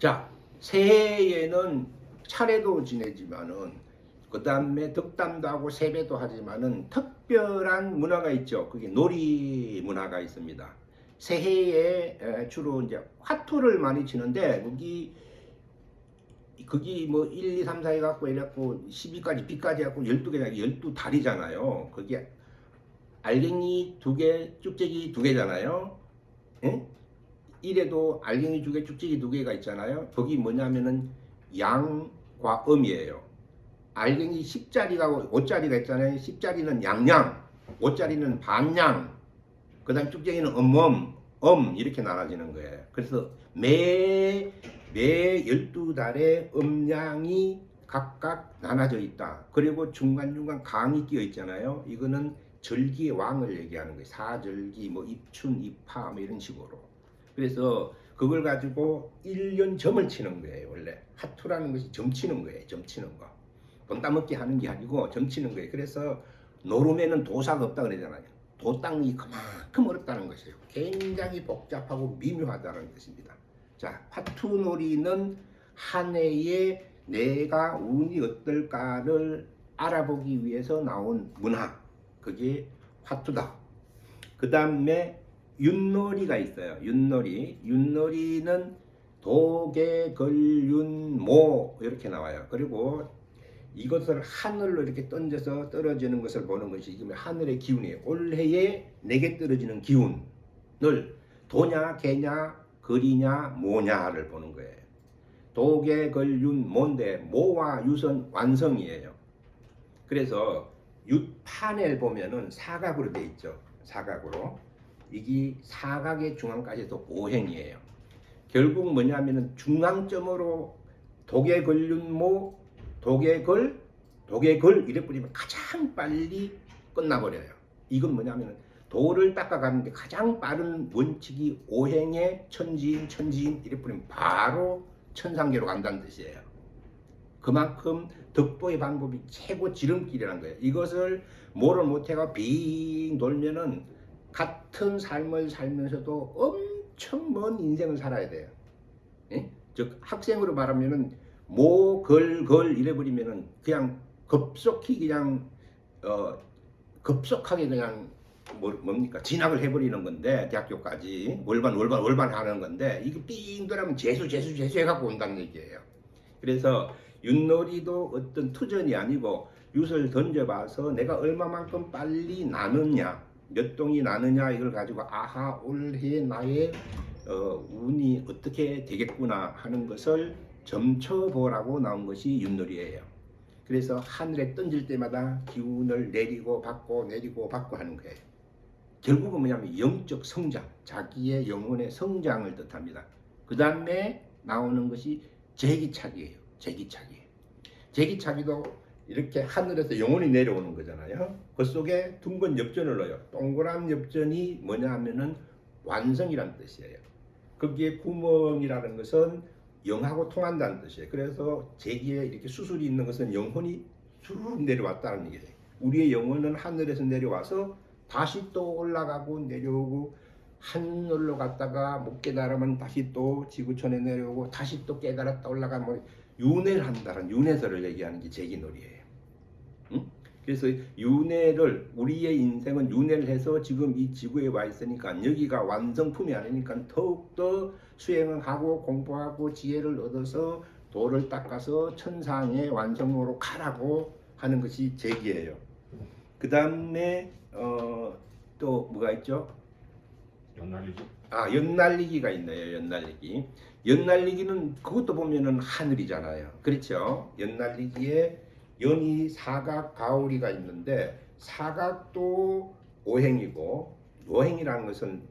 자, 새해에는 차례도 지내지만은 그 다음에 덕담도 하고 세배도 하지만은 특별한 문화가 있죠. 그게 놀이 문화가 있습니다. 새해에 주로 이제 화투를 많이 치는데 거기 그게 뭐 1, 2, 3, 4 해갖고 이래갖고 12까지 B까지 해갖고 12개가 12다리잖아요. 그게 알갱이 두 개, 쭉재기 두 개잖아요. 응? 1에도 알갱이 두 개, 쭉지기 두 개가 있잖아요. 거기 뭐냐면은 양과 음이에요. 알갱이 10짜리가 5자리가 있잖아요. 10짜리는 양양, 5자리는 반양, 그 다음 쭉쟁이는 음음, 음 이렇게 나눠지는 거예요. 그래서 매, 매 12달에 음량이 각각 나눠져 있다. 그리고 중간중간 강이 끼어 있잖아요. 이거는 절기의 왕을 얘기하는 거예요. 사절기, 뭐 입춘, 입하 뭐 이런 식으로. 그래서 그걸 가지고 1년 점을 치는 거예요. 원래 하투라는 것이 점 치는 거예요. 점 치는 거. 돈 따먹기 하는 게 아니고 점 치는 거예요. 그래서 노름에는 도사가 없다 그러잖아요. 도땅이 그만큼 어렵다는 것이에요. 굉장히 복잡하고 미묘하다는 것입니다. 자, 파투놀이는 한 해에 내가 운이 어떨까를 알아보기 위해서 나온 문화. 그게 화투다. 그 다음에 윷놀이가 있어요. 윷놀이. 윷놀이는 도개걸윤모 이렇게 나와요. 그리고 이것을 하늘로 이렇게 던져서 떨어지는 것을 보는 것이 지금 하늘의 기운이에요. 올해에 내게 떨어지는 기운을 도냐, 개냐, 거리냐, 모냐를 보는 거예요. 도개걸윤 모인데 모와 유선 완성이에요. 그래서 윷판을 보면은 사각으로 돼 있죠. 사각으로. 이게 사각의 중앙까지도 오행이에요. 결국 뭐냐면은 중앙점으로 독에 걸린 모, 독에 걸, 독에 걸 이래 뿌리면 가장 빨리 끝나버려요. 이건 뭐냐면은 도를 닦아가는 데 가장 빠른 원칙이 오행의 천지인, 천지인 이래 뿌리면 바로 천상계로 간다는 뜻이에요. 그만큼 덕보의 방법이 최고 지름길이라는 거예요. 이것을 뭐를 못해가 빙 돌면은 같은 삶을 살면서도 엄청 먼 인생을 살아야 돼요. 예? 즉 학생으로 말하면은 모걸걸 이래버리면은 그냥 급속히 그냥 어 급속하게 그냥 뭐, 뭡니까 진학을 해버리는 건데 대학교까지 월반 월반 월반 하는 건데 이게 삥 돌아면 재수 재수 재수 해갖고 온다는 얘기예요. 그래서 윷놀이도 어떤 투전이 아니고 윷을 던져봐서 내가 얼마만큼 빨리 나느냐 몇 동이 나느냐 이걸 가지고 아하 올해 나의 어, 운이 어떻게 되겠구나 하는 것을 점쳐보라고 나온 것이 윷놀이예요. 그래서 하늘에 던질 때마다 기운을 내리고 받고 내리고 받고 하는 거예요. 결국은 뭐냐면 영적 성장, 자기의 영혼의 성장을 뜻합니다. 그 다음에 나오는 것이 제기차기예요. 제기차기. 제기차기도 이렇게 하늘에서 영혼이 내려오는 거잖아요. 그 속에 둥근 엽전을 넣어요. 동그란 엽전이 뭐냐 하면은 완성이라는 뜻이에요. 거기에 구멍이라는 것은 영하고 통한다는 뜻이에요. 그래서 제기에 이렇게 수술이 있는 것은 영혼이 쭉 내려왔다는 얘기예요. 우리의 영혼은 하늘에서 내려와서 다시 또 올라가고 내려오고 하늘로 갔다가 못 깨달으면 다시 또 지구촌에 내려오고 다시 또 깨달았다 올라가면 뭐 윤회를 한다는 윤회설을 얘기하는 게 제기놀이에요. 응? 그래서 윤회를 우리의 인생은 윤회를 해서 지금 이 지구에 와 있으니까 여기가 완성품이 아니니까 더욱더 수행을 하고 공부하고 지혜를 얻어서 도를 닦아서 천상의 완성으로 가라고 하는 것이 제기예요. 그 다음에 어, 또 뭐가 있죠? 연날리기 아 연날리기가 있네요. 연날리기. 연날리기는 그것도 보면은 하늘이잖아요. 그렇죠? 연날리기에 연이 사각 가오리가 있는데 사각도 오행이고 오행이라는 것은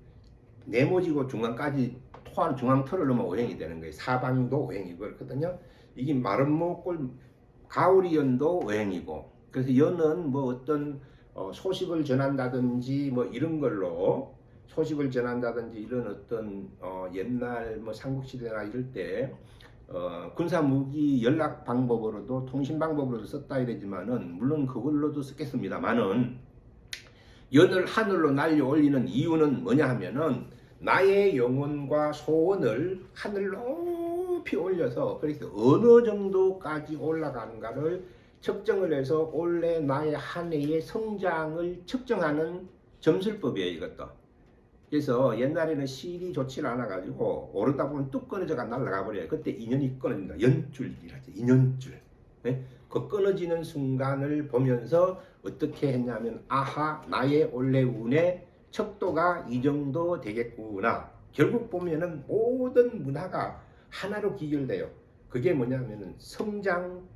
네모지고 중간까지 토한 중앙 털을 넣으면 오행이 되는 거예요. 사방도 오행이고 그렇거든요. 이게 마른 목골 가오리 연도 오행이고 그래서 연은 뭐 어떤 어, 소식을 전한다든지 뭐 이런 걸로 소식을 전한다든지 이런 어떤 어, 옛날 뭐 삼국시대나 이럴 때 어, 군사 무기 연락 방법으로도 통신 방법으로도 썼다 이러지만은 물론 그걸로도 쓰겠습니다만은 연을 하늘로 날려 올리는 이유는 뭐냐 하면은 나의 영혼과 소원을 하늘 높이 올려서 그래서 어느 정도까지 올라가는가를 측정을 해서 올해 나의 한 해의 성장을 측정하는 점술법이에요 이것도. 그래서 옛날에는 실이 좋지 않아 가지고 오르다 보면 뚝 끊어져가 날아가 버려요. 그때 인연이 끊어진다. 연줄이라죠. 인연줄. 네? 그 끊어지는 순간을 보면서 어떻게 했냐면 아하 나의 원래 운의 척도가 이 정도 되겠구나. 결국 보면은 모든 문화가 하나로 기결돼요. 그게 뭐냐면은 성장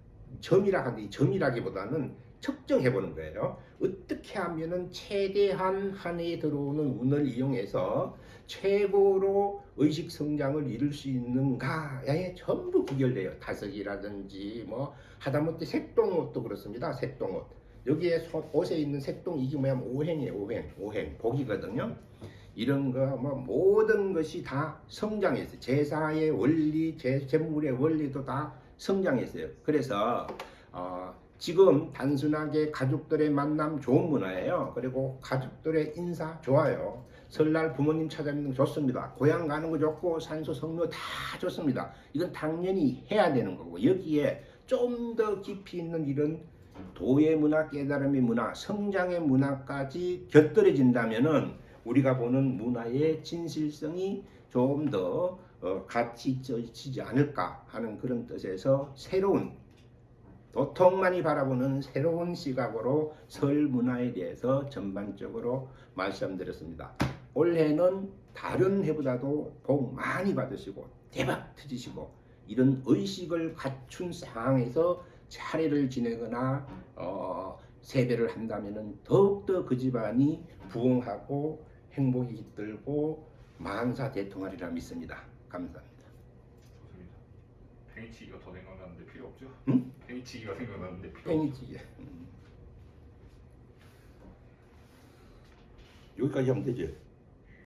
점이라 하는데 이 점이라기보다는 측정해 보는 거예요. 어떻게 하면은 최대한 한 해에 들어오는 운을 이용해서 최고로 의식 성장을 이룰 수 있는가에 전부 구결돼요. 다섯이라든지 뭐 하다못해 색동옷도 그렇습니다. 색동옷. 여기에 소- 옷에 있는 색동 이게 뭐냐면 오행이에요. 오행. 오행. 복이거든요. 이런 거 뭐 모든 것이 다 성장했어요. 제사의 원리, 제, 재물의 원리도 다 성장했어요. 그래서 어, 지금 단순하게 가족들의 만남 좋은 문화예요. 그리고 가족들의 인사 좋아요. 설날 부모님 찾아뵙는 거 좋습니다. 고향 가는 거 좋고 산소 성묘 다 좋습니다. 이건 당연히 해야 되는 거고 여기에 좀 더 깊이 있는 이런 도의 문화, 깨달음의 문화, 성장의 문화까지 곁들여진다면은 우리가 보는 문화의 진실성이 좀더 어, 가치 있지 않을까 하는 그런 뜻에서 새로운 도통만이 바라보는 새로운 시각으로 설 문화에 대해서 전반적으로 말씀드렸습니다. 올해는 다른 해보다도 복 많이 받으시고 대박 터지시고 이런 의식을 갖춘 상황에서 차례를 지내거나 어, 세배를 한다면은 더욱더 그 집안이 부흥하고 행복이 깃들고 만사 대통하리라 믿습니다. 감사합니다. 팽이치기가 더 생각나는데 필요 없죠? 응? 팽이치기가 생각나는데 필요 없죠? 팽이찌개. 음. 여기까지 하면 되지.